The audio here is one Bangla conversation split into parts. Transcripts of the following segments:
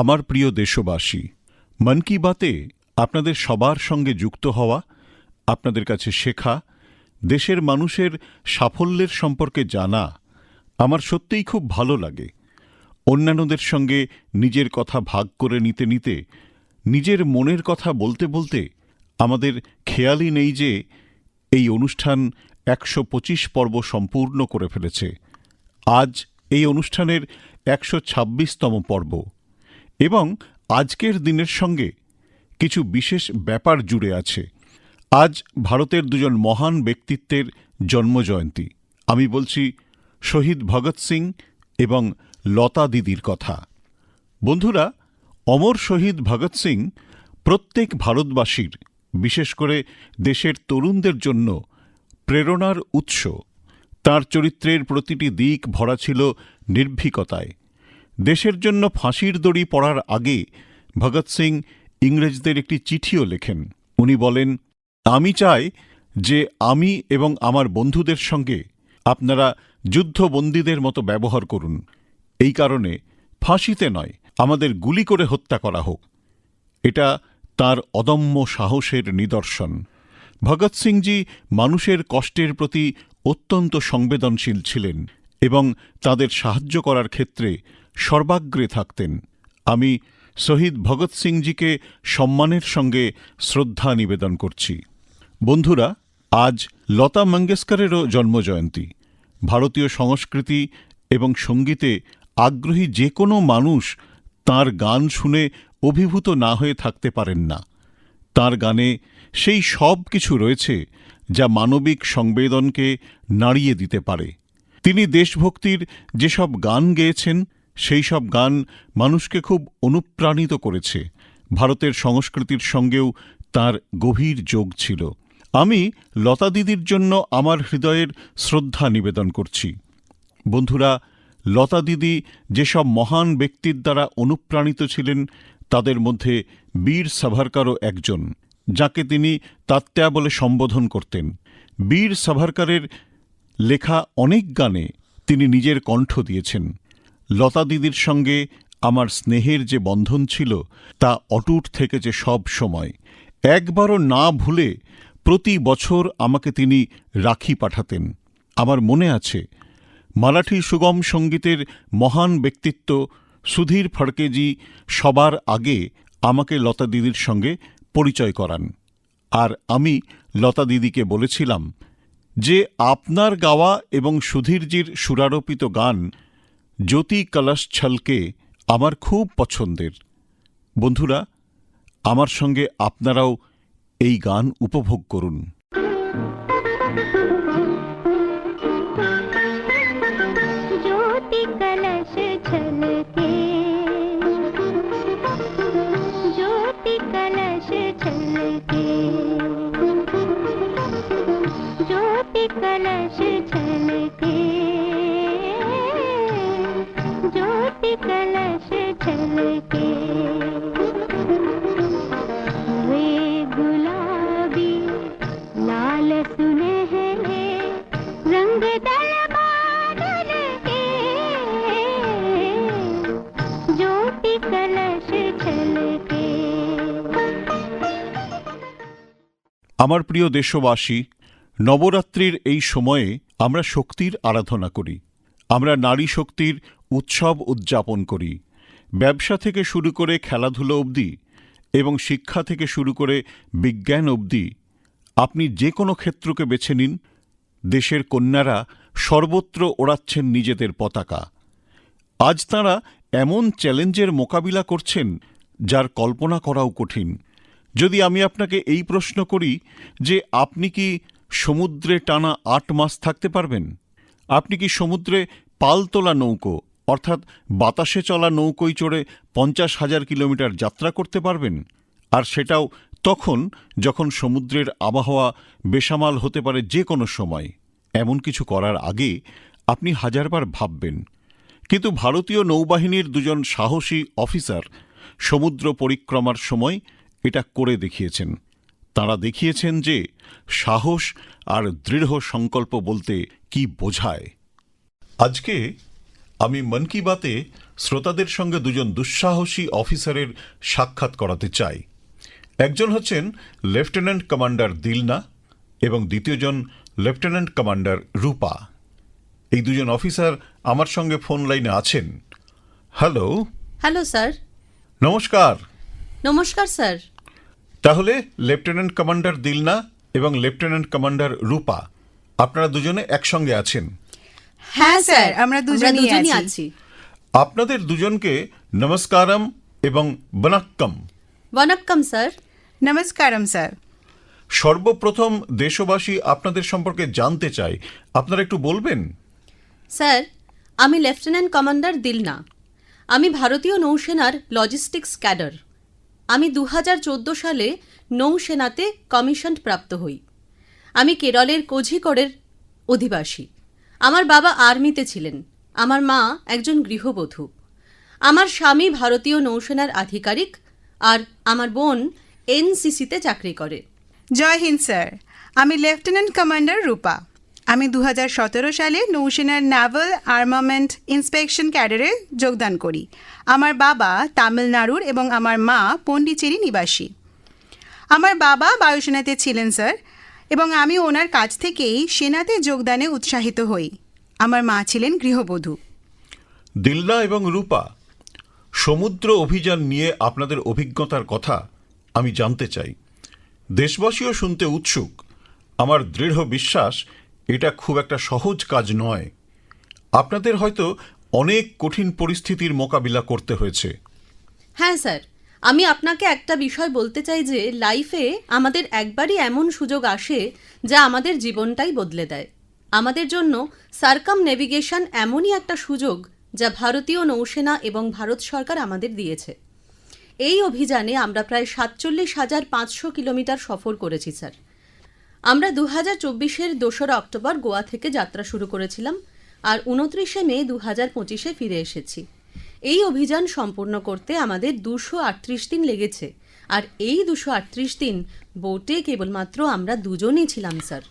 আমার প্রিয় দেশবাসী, মন কি বাতে আপনাদের সবার সঙ্গে যুক্ত হওয়া, আপনাদের কাছে শেখা, দেশের মানুষের সাফল্যের সম্পর্কে জানা আমার সত্যিই খুব ভালো লাগে। অন্যান্যদের সঙ্গে নিজের কথা ভাগ করে নিতে নিতে, নিজের মনের কথা বলতে বলতে আমাদের খেয়ালই নেই যে এই অনুষ্ঠান একশো পঁচিশ পর্ব সম্পূর্ণ করে ফেলেছে। আজ এই অনুষ্ঠানের একশো ছাব্বিশতম পর্ব। এবং আজকের দিনের সঙ্গে কিছু বিশেষ ব্যাপার জুড়ে আছে। আজ ভারতের দুজন মহান ব্যক্তিত্বের জন্মজয়ন্তী। আমি বলছি শহীদ ভগৎ সিং এবং লতা দিদির কথা। বন্ধুরা, অমর শহীদ ভগৎ সিং প্রত্যেক ভারতবাসীর, বিশেষ করে দেশের তরুণদের জন্য প্রেরণার উৎস। তার চরিত্রের প্রতিটি দিক ভরা ছিল নির্ভীকতায়। দেশের জন্য ফাঁসির দড়ি পড়ার আগে ভগৎ সিং ইংরেজদের একটি চিঠিও লেখেন। উনি বলেন, আমি চাই যে আমি এবং আমার বন্ধুদের সঙ্গে আপনারা যুদ্ধবন্দীদের মতো ব্যবহার করুন। এই কারণে ফাঁসিতে নয়, আমাদের গুলি করে হত্যা করা হোক। এটা তার অদম্য সাহসের নিদর্শন। ভগৎ সিংজি মানুষের কষ্টের প্রতি অত্যন্ত সংবেদনশীল ছিলেন এবং তাদের সাহায্য করার ক্ষেত্রে সর্বাগ্রে থাকতেন। আমি শহীদ ভগৎ সিংজিকে সম্মানের সঙ্গে শ্রদ্ধা নিবেদন করছি। বন্ধুরা, আজ লতা মঙ্গেশকরেরও জন্মজয়ন্তী। ভারতীয় সংস্কৃতি এবং সঙ্গীতে আগ্রহী যে কোনো মানুষ তার গান শুনে অভিভূত না হয়ে থাকতে পারেন না। তার গানে সেই সব কিছু রয়েছে যা মানবিক সংবেদনকে নাড়িয়ে দিতে পারে। তিনি দেশভক্তির যেসব গান গেয়েছেন সেই সব গান মানুষকে খুব অনুপ্রাণিত করেছে। ভারতের সংস্কৃতির সঙ্গেও তার গভীর যোগ ছিল। আমি লতা দিদির জন্য আমার হৃদয়ের শ্রদ্ধা নিবেদন করছি। বন্ধুরা, লতা দিদি যেসব মহান ব্যক্তির দ্বারা অনুপ্রাণিত ছিলেন, তাদের মধ্যে বীর সাভারকারও একজন, যাকে তিনি তাত্ত্যা বলে সম্বোধন করতেন। বীর সাভারকারের লেখা অনেক গানে তিনি নিজের কণ্ঠ দিয়েছেন। লতা দিদির সঙ্গে আমার স্নেহের যে বন্ধন ছিল, তা অটুট থেকেছে সব সময়। একবারও না ভুলে প্রতি বছর আমাকে তিনি রাখি পাঠাতেন। আমার মনে আছে মারাঠি সুগম সঙ্গীতের মহান ব্যক্তিত্ব সুধীর ফড়কেজি সবার আগে আমাকে লতা দিদির সঙ্গে পরিচয় করান। আর আমি লতা দিদিকে বলেছিলাম যে, আপনার গাওয়া এবং সুধীরজির সুরারোপিত গান জ্যোতি কলশ ছলকে আমার খুব পছন্দের বন্ধুরা আমার সঙ্গে আপনারাও এই গান উপভোগ করুন ज्योति कलश छलके छलके वे गुलाबी लाल सुनहरे रंग दल बादल के ज्योति कलश छलके আমার প্রিয় দেশবাসী নবরাত্রির এই সময়ে আমরা শক্তির আরাধনা করি আমরা নারী শক্তির উৎসব উদযাপন করি ব্যবসা থেকে শুরু করে খেলাধুলো অবধি এবং শিক্ষা থেকে শুরু করে বিজ্ঞান অবধি আপনি যে কোনো ক্ষেত্রকে বেছে নিন, দেশের কন্যারা সর্বত্র ওড়াচ্ছেন নিজেদের পতাকা। আজ তাঁরা এমন চ্যালেঞ্জের মোকাবিলা করছেন যার কল্পনা করাও কঠিন। যদি আমি আপনাকে এই প্রশ্ন করি যে আপনি কি সমুদ্রে টানা আট মাস থাকতে পারবেন? আপনি কি সমুদ্রে পাল তোলা নৌকো অর্থাৎ বাতাসে চলা নৌকোয় চড়ে পঞ্চাশ হাজার কিলোমিটার যাত্রা করতে পারবেন? আর সেটাও তখন যখন সমুদ্রের আবহাওয়া বেসামাল হতে পারে যে কোনো সময়। এমন কিছু করার আগে আপনি হাজারবার ভাববেন। কিন্তু ভারতীয় নৌবাহিনীর দুজন সাহসী অফিসার সমুদ্র পরিক্রমার সময় এটা করে দেখিয়েছেন। তারা দেখিয়েছেন যে সাহস আর দৃঢ় সংকল্প বলতে কি বোঝায়। আজকে আমি মন কি বাতে শ্রোতাদের সঙ্গে দুজন দুঃসাহসী অফিসারের সাক্ষাৎ করাতে চাই। একজন হচ্ছেন লেফটেন্যান্ট কমান্ডার দিলনা এবং দ্বিতীয়জন লেফটেন্যান্ট কমান্ডার রূপা। এই দুজন অফিসার আমার সঙ্গে ফোন লাইনে আছেন। হ্যালো। Hello sir. নমস্কার। নমস্কার স্যার। তাহলে লেফটেন্যান্ট কমান্ডার দিলনা এবং লেফটেন্যান্ট কমান্ডার রূপা আপনারা দুজনে একসঙ্গে আছেন। হ্যাঁ স্যার আমরা দুজনেই আছি। আপনাদের দুজনকে নমস্কারম এবং বনাক্কম। বনাক্কাম স্যার। নমস্কারম স্যার। সর্বপ্রথম দেশবাসী আপনাদের সম্পর্কে জানতে চাই। আপনারা একটু বলবেন? স্যার আমি লেফটেন্যান্ট কমান্ডার দিলনা। আমি ভারতীয় নৌসেনার লজিস্টিক্স ক্যাডার। আমি দু হাজার চোদ্দ সালে নৌসেনাতে কমিশন প্রাপ্ত হই। আমি কেরলের কোঝিকোড়ের অধিবাসী। আমার বাবা আর্মিতে ছিলেন। আমার মা একজন গৃহবধূ। আমার স্বামী ভারতীয় নৌসেনার আধিকারিক আর আমার বোন এনসিসিতে চাকরি করে। জয় হিন্দ, স্যার। আমি লেফটেন্যান্ট কমান্ডার রূপা। আমি দু হাজার সতেরো সালে নৌসেনার নাভাল আর্মামেন্ট ইন্সপেকশন ক্যাডারে যোগদান করি। আমার বাবা তামিলনাড়ুর এবং আমার মা পন্ডিচেরি নিবাসী। আমার বাবা বায়ুসেনাতে ছিলেন, স্যার। এবং আমি ওনার কাছ থেকেই সেনাতে যোগদানে উৎসাহিত হই। আমার মা ছিলেন গৃহবধূ। দিল্লা এবং রূপা সমুদ্র অভিযান নিয়ে আপনাদের অভিজ্ঞতার কথা আমি জানতে চাই। দেশবাসীও শুনতে উৎসুক। আমার দৃঢ় বিশ্বাস এটা খুব একটা সহজ কাজ নয়। আপনাদের হয়তো অনেক কঠিন পরিস্থিতির মোকাবিলা করতে হয়েছে। হ্যাঁ স্যার। আমি আপনাকে একটা বিষয় বলতে চাই যে লাইফে আমাদের একবারই এমন সুযোগ আসে যা আমাদের জীবনটাই বদলে দেয়। আমাদের জন্য সার্কাম নেভিগেশন এমনই একটা সুযোগ যা ভারতীয় নৌসেনা এবং ভারত সরকার আমাদের দিয়েছে। এই অভিযানে আমরা প্রায় সাতচল্লিশ হাজার পাঁচশো কিলোমিটার সফর করেছি, স্যার। আমরা দু হাজার চব্বিশের দোসরা অক্টোবর গোয়া থেকে যাত্রা শুরু করেছিলাম আর উনত্রিশে মে দু হাজার পঁচিশে ফিরে এসেছি। এই অভিযান সম্পূর্ণ করতে আমাদের দুশো আটত্রিশ দিন লেগেছে। আর এই দুশো আটত্রিশ দিন বোটে কেবলমাত্র আমরা দুজনই ছিলাম স্যার।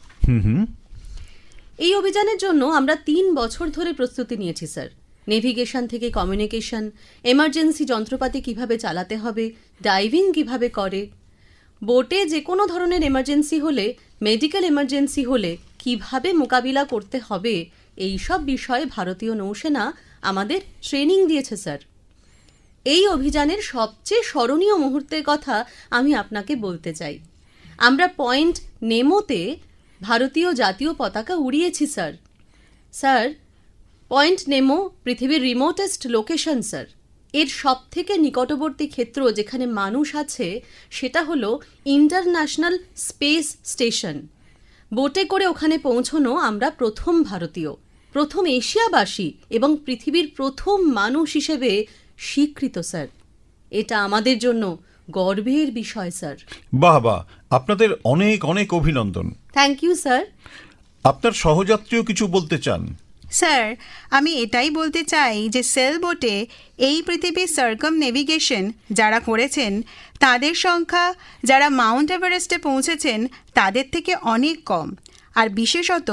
এই অভিযানের জন্য আমরা তিন বছর ধরে প্রস্তুতি নিয়েছি স্যার। নেভিগেশন থেকে কমিউনিকেশন এমার্জেন্সি যন্ত্রপাতি কীভাবে চালাতে হবে ডাইভিং কীভাবে করে বোটে যে কোনো ধরনের এমার্জেন্সি হলে মেডিকেল এমার্জেন্সি হলে কীভাবে মোকাবিলা করতে হবে এই সব বিষয়ে ভারতীয় নৌসেনা আমাদের ট্রেনিং দিয়েছে স্যার এই অভিযানের সবচেয়ে স্মরণীয় মুহূর্তের কথা আমি আপনাকে বলতে চাই। আমরা পয়েন্ট নেমোতে ভারতীয় জাতীয় পতাকা উড়িয়েছি স্যার স্যার পয়েন্ট নেমো পৃথিবীর রিমোটেস্ট লোকেশন স্যার এর সব থেকে নিকটবর্তী ক্ষেত্র যেখানে মানুষ আছে, সেটা হলো ইন্টারন্যাশনাল স্পেস স্টেশন বোটে করে ওখানে পৌঁছনো আমরা প্রথম ভারতীয়। প্রথম এশিয়াবাসী এবং পৃথিবীর প্রথম মানুষ হিসেবে স্বীকৃত স্যার। এটা আমাদের জন্য গর্বের বিষয় স্যার। বাহ বাহ। আপনাদের অনেক অনেক অভিনন্দন। Thank you sir. আপনার সহযাত্রীও কিছু বলতে চান? স্যার আমি এটাই বলতে চাই যে সেল বোটে এই পৃথিবীর সার্কাম নেভিগেশন যারা করেছেন তাদের সংখ্যা যারা মাউন্ট এভারেস্টে পৌঁছেছেন তাদের থেকে অনেক কম। আর বিশেষত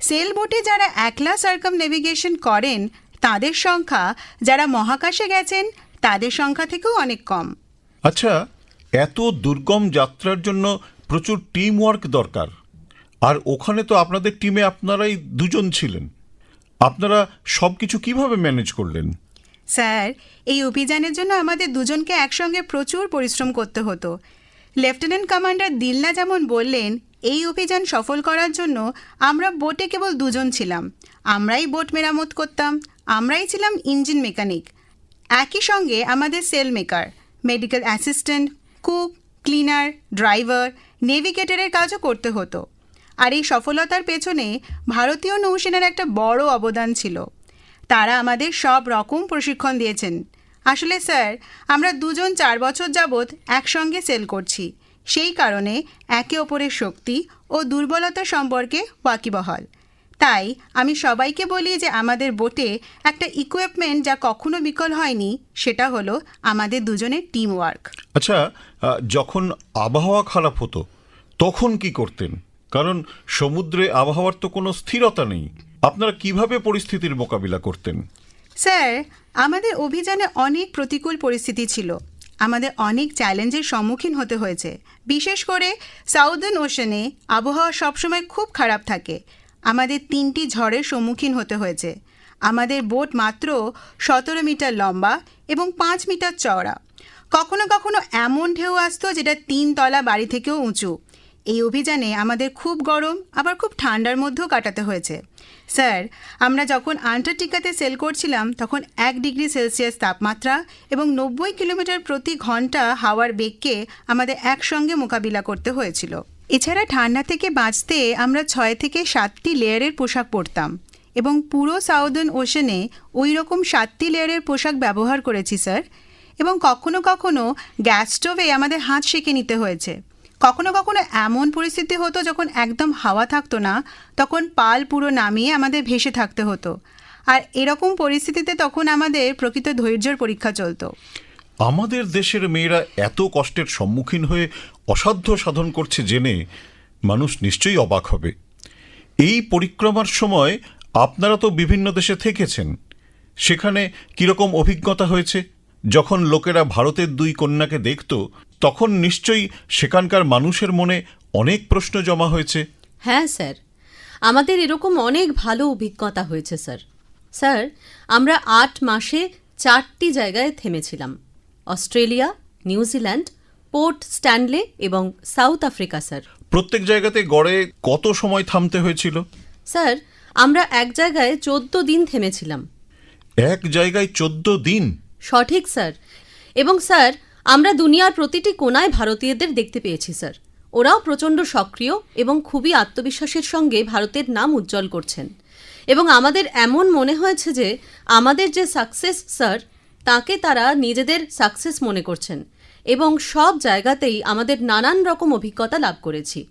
সেল বোটে যারা একলা সার্কাম নেভিগেশন করেন তাদের সংখ্যা যারা মহাকাশে গেছেন তাদের সংখ্যা থেকেও অনেক কম। আচ্ছা এত দুর্গম যাত্রার জন্য প্রচুর টিম ওয়ার্ক দরকার। আর ওখানে তো আপনাদের টিমে আপনারাই দুজন ছিলেন। আপনারা সব কিছু কীভাবে ম্যানেজ করলেন? স্যার এই অভিযানের জন্য আমাদের দুজনকে একসঙ্গে প্রচুর পরিশ্রম করতে হতো। লেফটেন্যান্ট কমান্ডার দিলনা যেমন বললেন এই অভিযান সফল করার জন্য আমরা বোটে কেবল দুজন ছিলাম। আমরাই বোট মেরামত করতাম। আমরাই ছিলাম ইঞ্জিন মেকানিক। একই সঙ্গে আমাদের sail maker, medical assistant, cook, cleaner, driver, নেভিগেটরের কাজও করতে হতো। আর এই সফলতার পেছনে ভারতীয় নৌসেনার একটা বড় অবদান ছিল। তারা আমাদের সব রকম প্রশিক্ষণ দিয়েছেন। আসলে স্যার, আমরা দুজন চার বছর যাবৎ একসঙ্গে সেল করছি। সেই কারণে একে অপরের শক্তি ও দুর্বলতা সম্পর্কে ওয়াকিবহাল। তাই আমি সবাইকে বলি যে আমাদের বোটে একটা ইকুইপমেন্ট যা কখনো বিকল হয়নি সেটা হলো আমাদের দুজনের টিম ওয়ার্ক আচ্ছা যখন আবহাওয়া খারাপ হতো তখন কি করতেন? কারণ সমুদ্রে আবহাওয়ার তো কোনো স্থিরতা নেই। আপনারা কীভাবে পরিস্থিতির মোকাবিলা করতেন? স্যার আমাদের অভিযানে অনেক প্রতিকূল পরিস্থিতি ছিল। আমাদের অনেক চ্যালেঞ্জের সম্মুখীন হতে হয়েছে। বিশেষ করে সাউদার্ন ওশনে আবহাওয়া সবসময় খুব খারাপ থাকে। আমাদের তিনটি ঝড়ের সম্মুখীন হতে হয়েছে। আমাদের বোট মাত্র সতেরো মিটার লম্বা এবং পাঁচ মিটার চওড়া। কখনো কখনো এমন ঢেউ আসতো যেটা তিন তলা বাড়ি থেকেও উঁচু। এই অভিযানে আমাদের খুব গরম, আবার খুব ঠান্ডার মধ্যেও কাটাতে হয়েছে। স্যার, আমরা যখন আন্টার্কটিকাতে সেল করছিলাম, তখন এক ডিগ্রি সেলসিয়াস তাপমাত্রা এবং নব্বই কিলোমিটার প্রতি ঘণ্টা হাওয়ার বেগকে আমাদের একসঙ্গে মোকাবিলা করতে হয়েছিল। এছাড়া ঠান্ডা থেকে বাঁচতে আমরা ছয় থেকে সাতটি লেয়ারের পোশাক পরতাম এবং পুরো সাউদার্ন ওশনে ওই রকম সাতটি লেয়ারের পোশাক ব্যবহার করেছি, স্যার। এবং কখনো কখনো গ্যাস স্টোভে আমাদের হাত সেঁকে নিতে হয়েছে। কখনো কখনো এমন পরিস্থিতি হতো যখন একদম হাওয়া থাকতো না, তখন পাল পুরো নামিয়ে আমাদের ভেসে থাকতে হতো। আর এরকম পরিস্থিতিতে তখন আমাদের প্রকৃত ধৈর্যের পরীক্ষা চলতো। আমাদের দেশের মেয়েরা এত কষ্টের সম্মুখীন হয়ে অসাধ্য সাধন করছে জেনে মানুষ নিশ্চয়ই অবাক হবে। এই পরিক্রমার সময় আপনারা তো বিভিন্ন দেশে থেকেছেন। সেখানে কীরকম অভিজ্ঞতা হয়েছে? যখন লোকেরা ভারতের দুই কন্যাকে দেখত তখন নিশ্চয়ই সেখানকার মানুষের মনে অনেক প্রশ্ন জমা হয়েছে। হ্যাঁ স্যার। আমাদের এরকম অনেক ভালো অভিজ্ঞতা হয়েছে স্যার। স্যার আমরা আট মাসে চারটি জায়গায় থেমেছিলাম। Australia New Zealand Port Stanley এবং সাউথ আফ্রিকা স্যার। প্রত্যেক জায়গাতে গড়ে কত সময় থামতে হয়েছিল? স্যার আমরা এক জায়গায় চোদ্দ দিন থেমেছিলাম। এক জায়গায় চোদ্দ দিন? সঠিক স্যার। এবং স্যার আমরা দুনিয়ার প্রতিটি কোনায় ভারতীয়দের দেখতে পেয়েছি, স্যার। ওরাও প্রচণ্ড সক্রিয় এবং খুবই আত্মবিশ্বাসের সঙ্গে ভারতের নাম উজ্জ্বল করছেন। এবং আমাদের এমন মনে হয়েছে যে, আমাদের যে সাকসেস স্যার, তাকে তারা নিজেদের সাকসেস মনে করছেন এবং সব জায়গাতেই আমাদের নানান রকম অভিজ্ঞতা লাভ করেছি।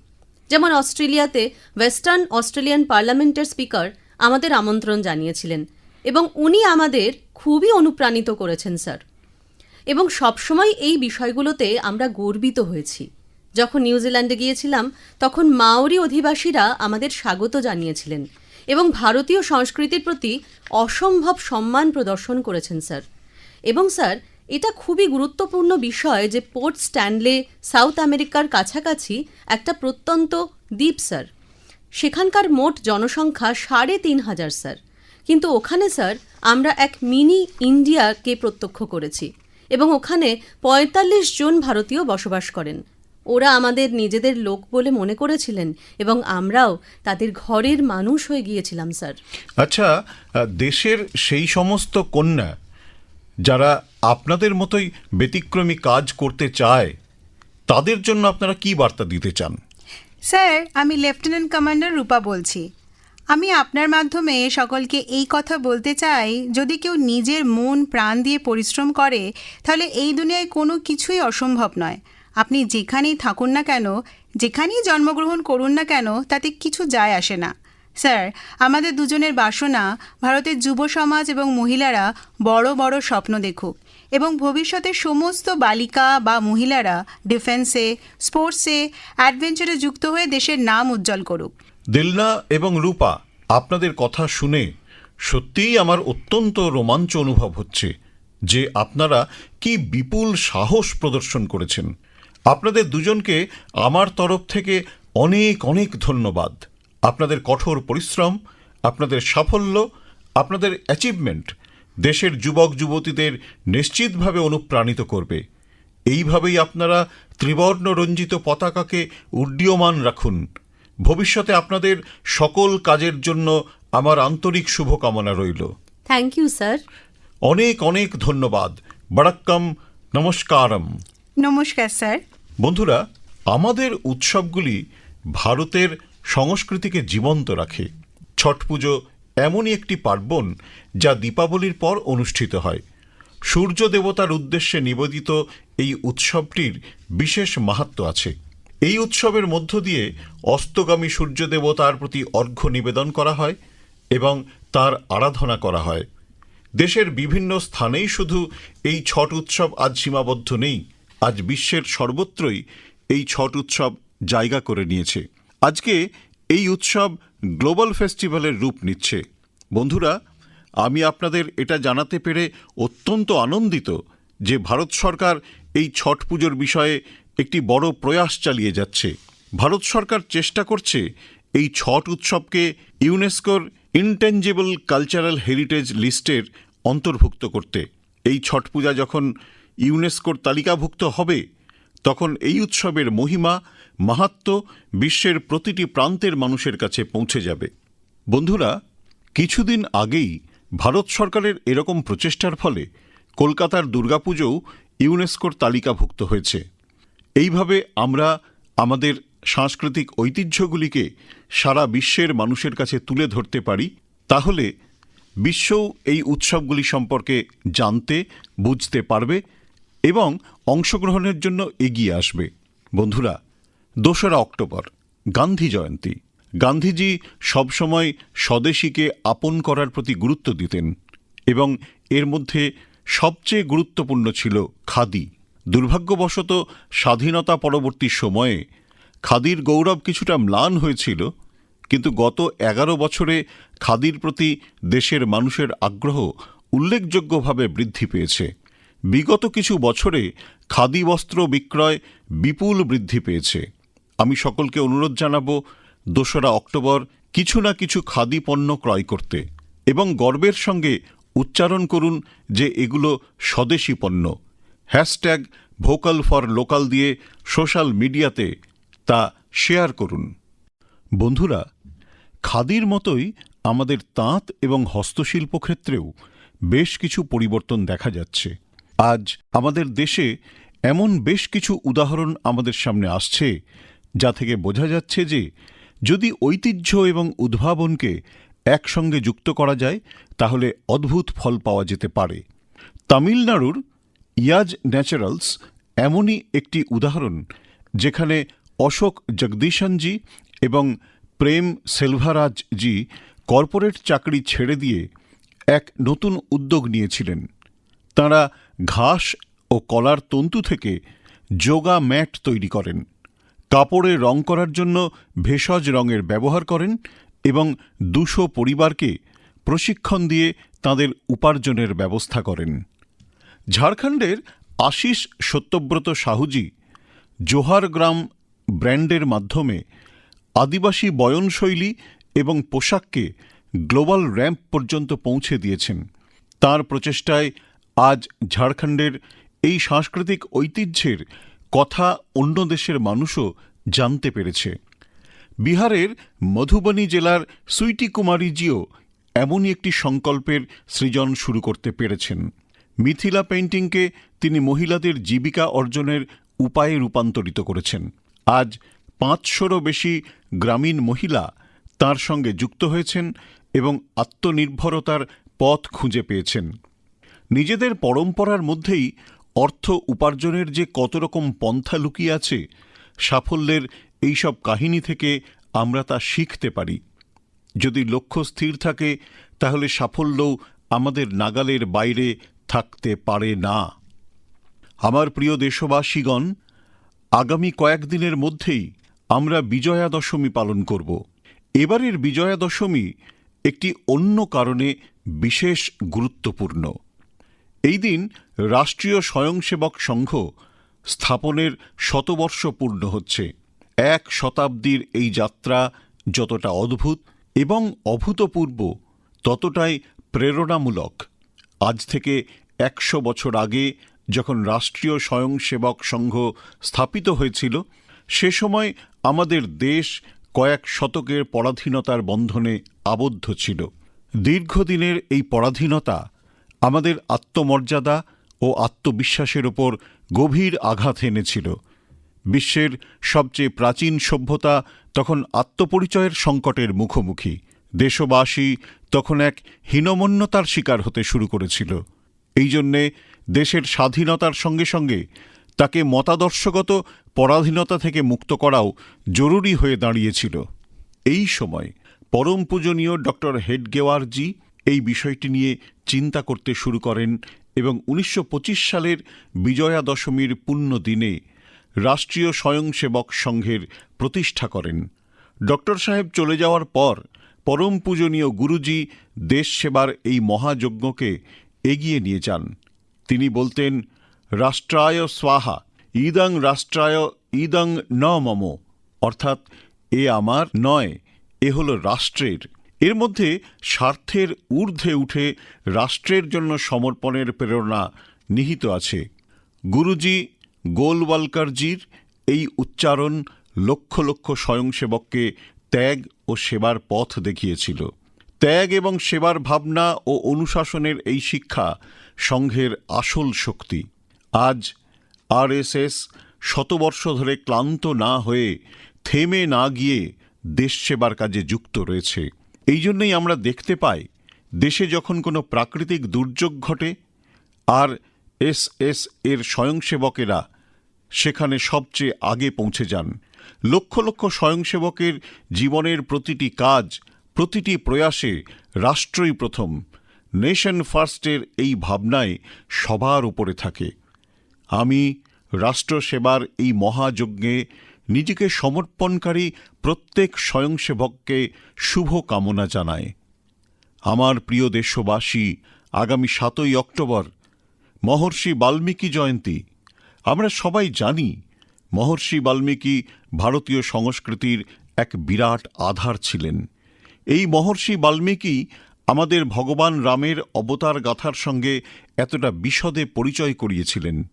যেমন অস্ট্রেলিয়াতে ওয়েস্টার্ন অস্ট্রেলিয়ান পার্লামেন্টের স্পিকার আমাদের আমন্ত্রণ জানিয়েছিলেন এবং উনি আমাদের খুবই অনুপ্রাণিত করেছেন, স্যার। এবং সবসময় এই বিষয়গুলোতে আমরা গর্বিত হয়েছি। যখন নিউজিল্যান্ডে গিয়েছিলাম, তখন মাওরি অধিবাসীরা আমাদের স্বাগত জানিয়েছিলেন এবং ভারতীয় সংস্কৃতির প্রতি অসম্ভব সম্মান প্রদর্শন করেছেন, স্যার। এবং, স্যার, এটা খুবই গুরুত্বপূর্ণ বিষয় যে পোর্ট স্ট্যানলে সাউথ আমেরিকার কাছাকাছি একটা প্রত্যন্ত দ্বীপ, স্যার। সেখানকার মোট জনসংখ্যা সাড়ে তিন হাজার, স্যার। কিন্তু ওখানে, স্যার, আমরা এক মিনি ইন্ডিয়াকে প্রত্যক্ষ করেছি। এবং ওখানে পঁয়তাল্লিশ জন ভারতীয় বসবাস করেন। ওরা আমাদের নিজেদের লোক বলে মনে করেছিলেন এবং আমরাও তাদের ঘরের মানুষ হয়ে গিয়েছিলাম স্যার। আচ্ছা দেশের সেই সমস্ত কন্যা যারা আপনাদের মতোই ব্যতিক্রমী কাজ করতে চায় তাদের জন্য আপনারা কি বার্তা দিতে চান? স্যার আমি লেফটেন্যান্ট কমান্ডার রূপা বলছি। আমি আপনার মাধ্যমে সকলকে এই কথা বলতে চাই, যদি কেউ নিজের মন, প্রাণ দিয়ে পরিশ্রম করে, তাহলে এই দুনিয়ায় কোনো কিছুই অসম্ভব নয়। আপনি যেখানেই থাকুন না কেন, যেখানেই জন্মগ্রহণ করুন না কেন, তাতে কিছু যায় আসে না। স্যার, আমাদের দুজনের বাসনা, ভারতের যুব সমাজ এবং মহিলারা বড় বড় স্বপ্ন দেখুক এবং ভবিষ্যতে সমস্ত বালিকা বা মহিলারা ডিফেন্সে, স্পোর্টসে, অ্যাডভেঞ্চারে যুক্ত হয়ে দেশের নাম উজ্জ্বল করুক। দিলনা এবং রূপা আপনাদের কথা শুনে সত্যিই আমার অত্যন্ত রোমাঞ্চ অনুভব হচ্ছে যে আপনারা কি বিপুল সাহস প্রদর্শন করেছেন। আপনাদের দুজনকে আমার তরফ থেকে অনেক অনেক ধন্যবাদ। আপনাদের কঠোর পরিশ্রম, আপনাদের সাফল্য, আপনাদের অ্যাচিভমেন্ট দেশের যুবক, যুবতীদের নিশ্চিতভাবে অনুপ্রাণিত করবে। এইভাবেই আপনারা ত্রিবর্ণ রঞ্জিত পতাকাকে উড্ডীয়মান রাখুন। ভবিষ্যতে আপনাদের সকল কাজের জন্য আমার আন্তরিক শুভকামনা রইল। থ্যাংক ইউ স্যার অনেক অনেক ধন্যবাদ। বড়াক্কাম নমস্কারম। নমস্কার স্যার বন্ধুরা আমাদের উৎসবগুলি ভারতের সংস্কৃতিকে জীবন্ত রাখে। ছট পুজো এমনই একটি পার্বণ যা দীপাবলির পর অনুষ্ঠিত হয়। সূর্য দেবতার উদ্দেশ্যে নিবেদিত এই উৎসবটির বিশেষ মাহাত্ম্য আছে। এই উৎসবের মধ্য দিয়ে অস্তগামী সূর্য দেবতার প্রতি অর্ঘ্য নিবেদন করা হয় এবং তার আরাধনা করা হয়। দেশের বিভিন্ন স্থানেই শুধু এই ছট উৎসব আজ সীমাবদ্ধ নেই, আজ বিশ্বের সর্বত্রই এই ছট উৎসব জায়গা করে নিয়েছে। আজকে এই উৎসব গ্লোবাল ফেস্টিভ্যালের রূপ নিচ্ছে। বন্ধুরা, আমি আপনাদের এটা জানাতে পেরে অত্যন্ত আনন্দিত যে ভারত সরকার এই ছট পুজোর বিষয়ে একটি বড় প্রয়াস চালিয়ে যাচ্ছে। ভারত সরকার চেষ্টা করছে এই ছট উৎসবকে ইউনেস্কোর ইনটেঞ্জেবল কালচারাল হেরিটেজ লিস্টের অন্তর্ভুক্ত করতে। এই ছট পূজা যখন ইউনেস্কোর তালিকাভুক্ত হবে, তখন এই উৎসবের মহিমা মাহাত্ম্য বিশ্বের প্রতিটি প্রান্তের মানুষের কাছে পৌঁছে যাবে। বন্ধুরা, কিছুদিন আগেই ভারত সরকারের এরকম প্রচেষ্টার ফলে কলকাতার দুর্গাপুজোও ইউনেস্কোর তালিকাভুক্ত হয়েছে। এইভাবে আমরা আমাদের সাংস্কৃতিক ঐতিহ্যগুলিকে সারা বিশ্বের মানুষের কাছে তুলে ধরতে পারি, তাহলে বিশ্বও এই উৎসবগুলি সম্পর্কে জানতে, বুঝতে পারবে এবং অংশগ্রহণের জন্য এগিয়ে আসবে। বন্ধুরা, দোসরা অক্টোবর, গান্ধী জয়ন্তী। গান্ধীজি সবসময় স্বদেশীকে আপন করার প্রতি গুরুত্ব দিতেন এবং এর মধ্যে সবচেয়ে গুরুত্বপূর্ণ ছিল খাদি। দুর্ভাগ্যবশত স্বাধীনতা পরবর্তী সময়ে খাদির গৌরব কিছুটা ম্লান হয়েছিল, কিন্তু গত এগারো বছরে খাদির প্রতি দেশের মানুষের আগ্রহ উল্লেখযোগ্যভাবে বৃদ্ধি পেয়েছে। বিগত কিছু বছরে খাদি বস্ত্র বিক্রয় বিপুল বৃদ্ধি পেয়েছে। আমি সকলকে অনুরোধ জানাব, দোসরা অক্টোবর কিছু না কিছু খাদি পণ্য ক্রয় করতে এবং গর্বের সঙ্গে উচ্চারণ করুন যে এগুলো স্বদেশী পণ্য। হ্যাশট্যাগ ভোকাল ফর লোকাল দিয়ে সোশ্যাল মিডিয়াতে তা শেয়ার করুন। বন্ধুরা, খাদির মতোই আমাদের তাঁত এবং হস্তশিল্প ক্ষেত্রেও বেশ কিছু পরিবর্তন দেখা যাচ্ছে। আজ আমাদের দেশে এমন বেশ কিছু উদাহরণ আমাদের সামনে আসছে, যা থেকে বোঝা যাচ্ছে যে যদি ঐতিহ্য এবং উদ্ভাবনকে একসঙ্গে যুক্ত করা যায়, তাহলে অদ্ভুত ফল পাওয়া যেতে পারে। তামিলনাড়ুর ইয়াজ ন্যাচারালস এমনই একটি উদাহরণ যেখানে অশোক জগদীশনজি এবং প্রেম সেলভারাজজি কর্পোরেট চাকরি ছেড়ে দিয়ে এক নতুন উদ্যোগ নিয়েছিলেন। তাঁরা ঘাস ও কলার তন্তু থেকে যোগা ম্যাট তৈরি করেন, কাপড়ে রং করার জন্য ভেষজ রঙের ব্যবহার করেন এবং দুশো পরিবারকে প্রশিক্ষণ দিয়ে তাদের উপার্জনের ব্যবস্থা করেন। ঝাড়খণ্ডের আশিস সত্যব্রত সাহুজি জোহার গ্রাম ব্র্যান্ডের মাধ্যমে আদিবাসী বয়নশৈলী এবং পোশাককে গ্লোবাল র্যাম্প পর্যন্ত পৌঁছে দিয়েছেন। তার প্রচেষ্টায় আজ ঝাড়খণ্ডের এই সাংস্কৃতিক ঐতিহ্যের কথা অন্য দেশের মানুষও জানতে পেরেছে। বিহারের মধুবনী জেলার সুইটি কুমারীজিও এমনই একটি সংকল্পের সৃজন শুরু করতে পেরেছেন। মিথিলা পেইন্টিংকে তিনি মহিলাদের জীবিকা অর্জনের উপায়ে রূপান্তরিত করেছেন। আজ পাঁচশোরও বেশি গ্রামীণ মহিলা তার সঙ্গে যুক্ত হয়েছেন এবং আত্মনির্ভরতার পথ খুঁজে পেয়েছেন। নিজেদের পরম্পরার মধ্যেই অর্থ উপার্জনের যে কত রকম পন্থা লুকিয়ে আছে, সাফল্যের এইসব কাহিনী থেকে আমরা তা শিখতে পারি। যদি লক্ষ্য স্থির থাকে, তাহলে সাফল্যও আমাদের নাগালের বাইরে থাকতে পারে না। আমার প্রিয় দেশবাসীগণ, আগামী কয়েকদিনের মধ্যেই আমরা বিজয়া দশমী পালন করব। এবারের বিজয়া দশমী একটি অন্য কারণে বিশেষ গুরুত্বপূর্ণ। এই দিন রাষ্ট্রীয় স্বয়ংসেবক সংঘ স্থাপনের শতবর্ষ পূর্ণ হচ্ছে। এক শতাব্দীর এই যাত্রা যতটা অদ্ভুত এবং অভূতপূর্ব, ততটাই প্রেরণামূলক। আজ থেকে একশো বছর আগে যখন রাষ্ট্রীয় স্বয়ংসেবক সংঘ স্থাপিত হয়েছিল, সে সময় আমাদের দেশ কয়েক শতকের পরাধীনতার বন্ধনে আবদ্ধ ছিল। দীর্ঘদিনের এই পরাধীনতা আমাদের আত্মমর্যাদা ও আত্মবিশ্বাসের ওপর গভীর আঘাত এনেছিল। বিশ্বের সবচেয়ে প্রাচীন সভ্যতা তখন আত্মপরিচয়ের সংকটের মুখোমুখি। দেশবাসী তখন এক হীনমন্যতার শিকার হতে শুরু করেছিল। এই জন্যে দেশের স্বাধীনতার সঙ্গে সঙ্গে তাকে মতাদর্শগত পরাধীনতা থেকে মুক্ত করাও জরুরি হয়ে দাঁড়িয়েছিল। এই সময় পরম পূজনীয় ডক্টর হেডগেওয়ারজি এই বিষয়টি নিয়ে চিন্তা করতে শুরু করেন এবং উনিশশো পঁচিশ সালের বিজয়া দশমীর পূর্ণ দিনে রাষ্ট্রীয় স্বয়ংসেবক সংঘের প্রতিষ্ঠা করেন। ডক্টর সাহেব চলে যাওয়ার পর পরম পূজনীয় গুরুজি দেশ সেবার এই মহাযজ্ঞকে এগিয়ে নিয়ে যান। তিনি বলতেন, রাষ্ট্রায় স্বাহা, ইদং রাষ্ট্রায় ইদং ন মম। অর্থাৎ, এ আমার নয়, এ হল রাষ্ট্রের। এর মধ্যে স্বার্থের ঊর্ধ্বে উঠে রাষ্ট্রের জন্য সমর্পণের প্রেরণা নিহিত আছে। গুরুজি গোলওয়ালকারজির এই উচ্চারণ লক্ষ লক্ষ স্বয়ংসেবককে ত্যাগ ও সেবার পথ দেখিয়েছিল। ত্যাগ এবং সেবার ভাবনা ও অনুশাসনের এই শিক্ষা সংঘের আসল শক্তি। আজ আরএসএস শতবর্ষ ধরে ক্লান্ত না হয়ে থেমে না গিয়ে দেশ সেবার কাজে যুক্ত রয়েছে। এই জন্যই আমরা দেখতে পাই, দেশে যখন কোনো প্রাকৃতিক দুর্যোগ ঘটে আর এস এস এর স্বয়ংসেবকেরা সেখানে সবচেয়ে আগে পৌঁছে যান। লক্ষ লক্ষ স্বয়ংসেবকের জীবনের প্রতিটি কাজ, প্রতিটি প্রয়াসে রাষ্ট্রই প্রথম। নেশন ফার্স্টের এই ভাবনায় সবার উপরে থাকে। আমি রাষ্ট্রসেবার এই মহাযজ্ঞে নিজেকে সমর্পণকারী প্রত্যেক স্বয়ংসেবককে শুভ কামনা জানায় আমার প্রিয় দেশবাসী, আগামী সাতই অক্টোবর, মহর্ষি বাল্মীকি জয়ন্তী। আমরা সবাই জানি, মহর্ষি বাল্মীকি ভারতীয় সংস্কৃতির এক বিরাট আধার ছিলেন। এই মহর্ষি বাল্মীকি আমাদের ভগবান রামের অবতার গাথার সঙ্গে এতটা বিশদে পরিচয় করিয়েছিলেন।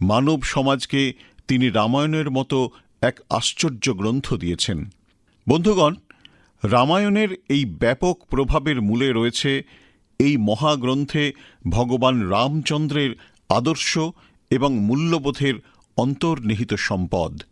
মানব সমাজকে তিনি রামায়ণের মতো এক আশ্চর্য গ্রন্থ দিয়েছেন। বন্ধুগণ, রামায়ণের এই ব্যাপক প্রভাবের মূলে রয়েছে এই মহাগ্রন্থে ভগবান রামচন্দ্রের আদর্শ এবং মূল্যবোধের অন্তর্নিহিত সম্পদ।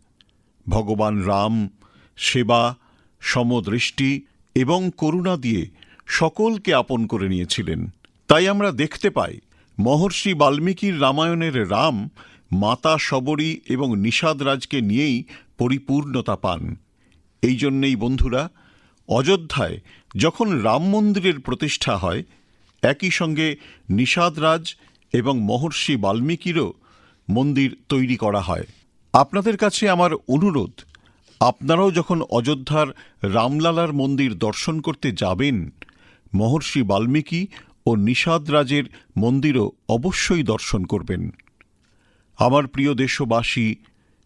ভগবান রাম, সেবা, সমদৃষ্টি এবং করুণা দিয়ে সকলকে আপন করে নিয়েছিলেন। তাই আমরা দেখতে পাই, মহর্ষি বাল্মীকির রামায়ণের রাম মাতা শবরী এবং নিষাদরাজকে নিয়েই পরিপূর্ণতা পান। এই জন্যেই বন্ধুরা, অযোধ্যায় যখন রাম মন্দিরের প্রতিষ্ঠা হয়, একই সঙ্গে নিষাদরাজ এবং মহর্ষি বাল্মীকিরও মন্দির তৈরি করা হয়। আপনাদের কাছে আমার অনুরোধ, আপনারাও যখন অযোধ্যার রামলালার মন্দির দর্শন করতে যাবেন, মহর্ষি বাল্মীকি ও নিষাদরাজের মন্দিরও অবশ্যই দর্শন করবেন। আমার প্রিয় দেশবাসী,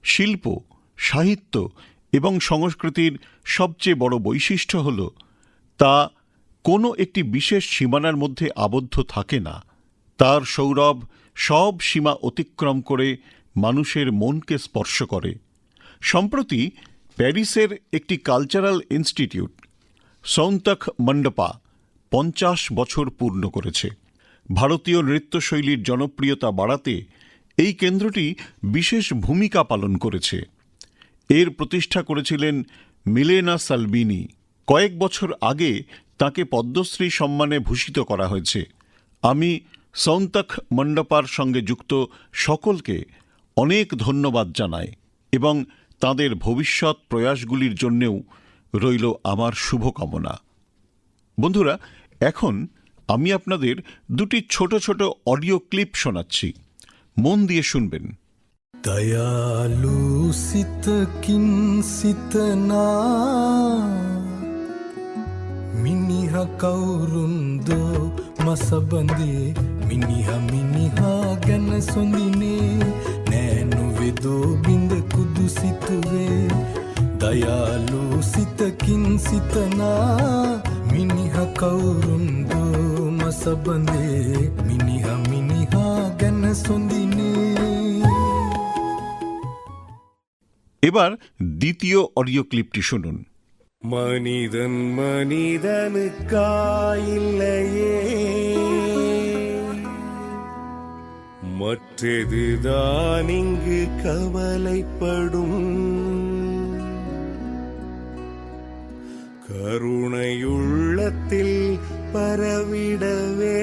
শিল্প, সাহিত্য এবং সংস্কৃতির সবচেয়ে বড় বৈশিষ্ট্য হল, তা কোনো একটি বিশেষ সীমানার মধ্যে আবদ্ধ থাকে না। তার সৌরভ সব সীমা অতিক্রম করে মানুষের মনকে স্পর্শ করে। সম্প্রতি প্যারিসের একটি কালচারাল ইনস্টিটিউট, সৌন্তক মণ্ডপা, পঞ্চাশ বছর পূর্ণ করেছে। ভারতীয় নৃত্যশৈলীর জনপ্রিয়তা বাড়াতে এই কেন্দ্রটি বিশেষ ভূমিকা পালন করেছে। এর প্রতিষ্ঠা করেছিলেন মিলেনা সালবিনি কয়েক বছর আগে তাকে পদ্মশ্রী সম্মানে ভূষিত করা হয়েছে। আমি সৌন্তক মণ্ডপার সঙ্গে যুক্ত সকলকে অনেক ধন্যবাদ জানায় এবং তাদের ভবিষ্যৎ প্রয়াসগুলির জন্যেও রইল আমার শুভকামনা। বন্ধুরা, এখন আমি আপনাদের দুটি ছোট ছোট অডিও ক্লিপ শোনাচ্ছি। মন দিয়ে শুনবেন। দয়ালুসিত কিঞ্চিত না, মিনিহ কৌরুন্দ মসবন্দে, মিনিহ মিনিহ গন সুন্দিনে। गोविन्द कुदुसित वे दयालोसित किंसितना मिनिह कौरुन्दो मसबन्दे मिनिह मिनिह गनसुन्दिने এবার দ্বিতীয় অডিও ক্লিপটি শুনুন மனிதன் மனிதனுக்காயில்லையே மற்றதுதான் இங்கு கவலைப்படும். கருணையுள்ளத்தில் பரவிடவே.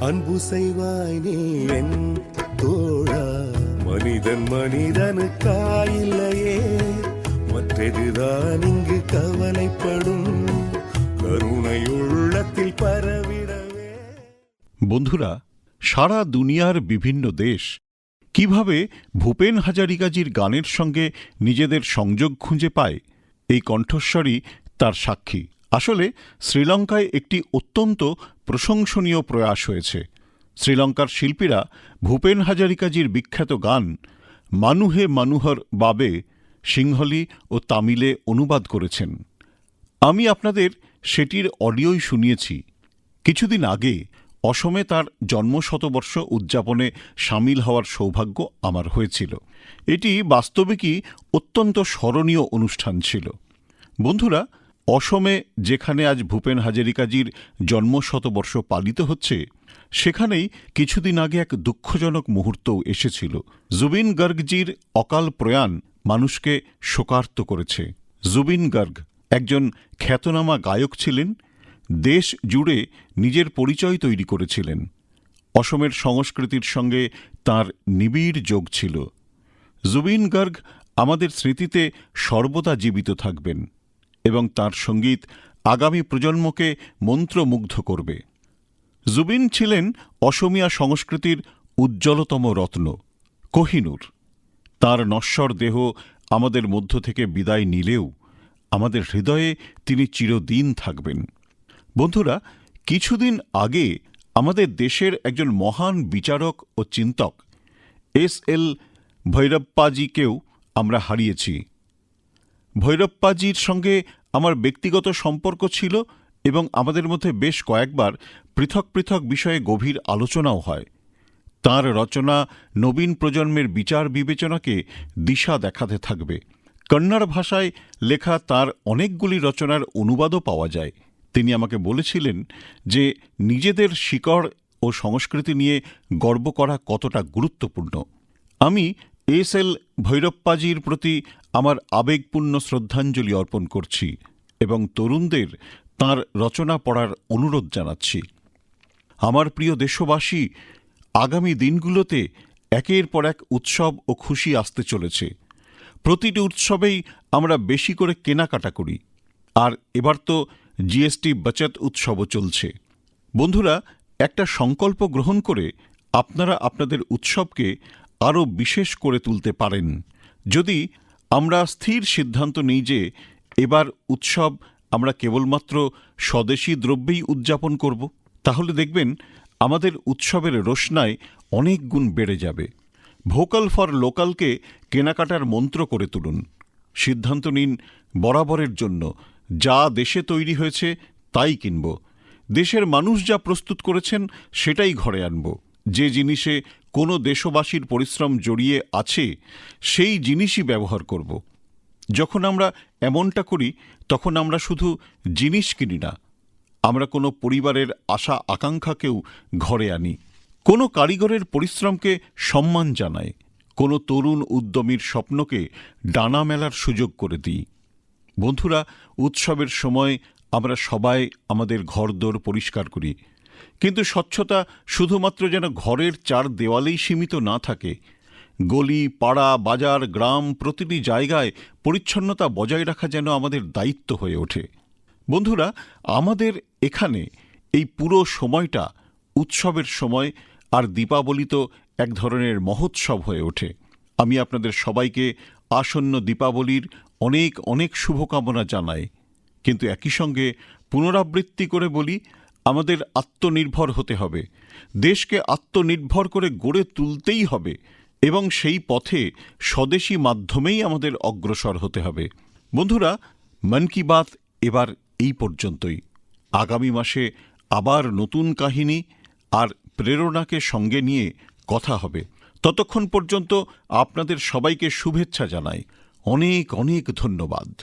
அன்பு செய்வாய் நீ என் தோழா. மனிதன் மனிதனுக்காயில்லையே மற்றதுதான் இங்கு கவலைப்படும். கருணையுள்ளத்தில் பரவிட বন্ধুরা, সারা দুনিয়ার বিভিন্ন দেশ কীভাবে ভূপেন হাজারিকাজির গানের সঙ্গে নিজেদের সংযোগ খুঁজে পায়, এই কণ্ঠস্বরই তার সাক্ষী। আসলে শ্রীলঙ্কায় একটি অত্যন্ত প্রশংসনীয় প্রয়াস হয়েছে। শ্রীলঙ্কার শিল্পীরা ভূপেন হাজারিকাজির বিখ্যাত গান মানুহে মানুহর বাবে সিংহলি ও তামিলে অনুবাদ করেছেন। আমি আপনাদের সেটির অডিওই শুনিয়েছি। কিছুদিন আগে অসমে তার জন্মশতবর্ষ উদযাপনে সামিল হওয়ার সৌভাগ্য আমার হয়েছিল। এটি বাস্তবিকই অত্যন্ত স্মরণীয় অনুষ্ঠান ছিল। বন্ধুরা, অসমে যেখানে আজ ভূপেন হাজারিকাজির জন্মশতবর্ষ পালিত হচ্ছে, সেখানেই কিছুদিন আগে এক দুঃখজনক মুহূর্তও এসেছিল। জুবিন গর্গজির অকাল প্রয়াণ মানুষকে শোকার্ত করেছে। জুবিন গর্গ একজন খ্যাতনামা গায়ক ছিলেন দেশ জুড়ে নিজের পরিচয় তৈরি করেছিলেন। অসমের সংস্কৃতির সঙ্গে তার নিবিড় যোগ ছিল। জুবিন গর্গ আমাদের স্মৃতিতে সর্বদা জীবিত থাকবেন এবং তার সংগীত আগামী প্রজন্মকে মন্ত্রমুগ্ধ করবে। জুবিন ছিলেন অসমিয়া সংস্কৃতির উজ্জ্বলতম রত্ন, কোহিনূর। তার নশ্বর দেহ আমাদের মধ্য থেকে বিদায় নিলেও আমাদের হৃদয়ে তিনি চিরদিন থাকবেন। বন্ধুরা, কিছুদিন আগে আমাদের দেশের একজন মহান বিচারক ও চিন্তক, এস এল ভৈরপ্পাজিকেও আমরা হারিয়েছি। ভৈরপ্পাজির সঙ্গে আমার ব্যক্তিগত সম্পর্ক ছিল এবং আমাদের মধ্যে বেশ কয়েকবার পৃথক পৃথক বিষয়ে গভীর আলোচনাও হয়। তার রচনা নবীন প্রজন্মের বিচার বিবেচনাকে দিশা দেখাতে থাকবে। কন্নড় ভাষায় লেখা তার অনেকগুলি রচনার অনুবাদও পাওয়া যায়। তিনি আমাকে বলেছিলেন যে নিজেদের শিকড় ও সংস্কৃতি নিয়ে গর্ব করা কতটা গুরুত্বপূর্ণ। আমি এস এল ভৈরপ্পাজির প্রতি আমার আবেগপূর্ণ শ্রদ্ধাঞ্জলি অর্পণ করছি এবং তরুণদের তার রচনা পড়ার অনুরোধ জানাচ্ছি। আমার প্রিয় দেশবাসী, আগামী দিনগুলোতে একের পর এক উৎসব ও খুশি আসতে চলেছে। প্রতিটি উৎসবেই আমরা বেশি করে কেনাকাটা করি। আর এবার তো জিএসটি বাচত উৎসবও চলছে। বন্ধুরা, একটা সংকল্প গ্রহণ করে আপনারা আপনাদের উৎসবকে আরও বিশেষ করে তুলতে পারেন। যদি আমরা স্থির সিদ্ধান্ত নিই যে এবার উৎসব আমরা কেবলমাত্র স্বদেশী দ্রব্যেই উদযাপন করব, তাহলে দেখবেন আমাদের উৎসবের রোশনায় অনেক গুণ বেড়ে যাবে। ভোকাল ফর লোকালকে কেনাকাটার মন্ত্র করে তুলুন। সিদ্ধান্ত নিন বরাবরের জন্য যা দেশে তৈরি হয়েছে, তাই কিনব। দেশের মানুষ যা প্রস্তুত করেছেন, সেটাই ঘরে আনব। যে জিনিসে কোনো দেশবাসীর পরিশ্রম জড়িয়ে আছে, সেই জিনিসই ব্যবহার করব। যখন আমরা এমনটা করি, তখন আমরা শুধু জিনিস কিনি না। আমরা কোনো পরিবারের আশা আকাঙ্ক্ষাকেও ঘরে আনি। কোনো কারিগরের পরিশ্রমকে সম্মান জানায় কোনো তরুণ উদ্যমীর স্বপ্নকে ডানা মেলার সুযোগ করে দিই। বন্ধুরা, উৎসবের সময় আমরা সবাই আমাদের ঘরদোর পরিষ্কার করি। কিন্তু স্বচ্ছতা শুধুমাত্র যেন ঘরের চার দেওয়ালেই সীমিত না থাকে। গলি, পাড়া, বাজার, গ্রাম, প্রতিটি জায়গায় পরিচ্ছন্নতা বজায় রাখা যেন আমাদের দায়িত্ব হয়ে ওঠে। বন্ধুরা, আমাদের এখানে এই পুরো সময়টা উৎসবের সময় আর দীপাবলি তো এক ধরনের মহোৎসব হয়ে ওঠে। আমি আপনাদের সবাইকে আসন্ন দীপাবলির অনেক অনেক শুভকামনা জানাই। কিন্তু একই সঙ্গে পুনরাবৃত্তি করে বলি, আমাদের আত্মনির্ভর হতে হবে। দেশকে আত্মনির্ভর করে গড়ে তুলতেই হবে এবং সেই পথে স্বদেশী মাধ্যমেই আমাদের অগ্রসর হতে হবে। বন্ধুরা, মন কি বাত এবার এই পর্যন্তই। আগামী মাসে আবার নতুন কাহিনী আর প্রেরণাকে সঙ্গে নিয়ে কথা হবে। ততক্ষণ পর্যন্ত আপনাদের সবাইকে শুভেচ্ছা জানাই। অনেক অনেক ধন্যবাদ।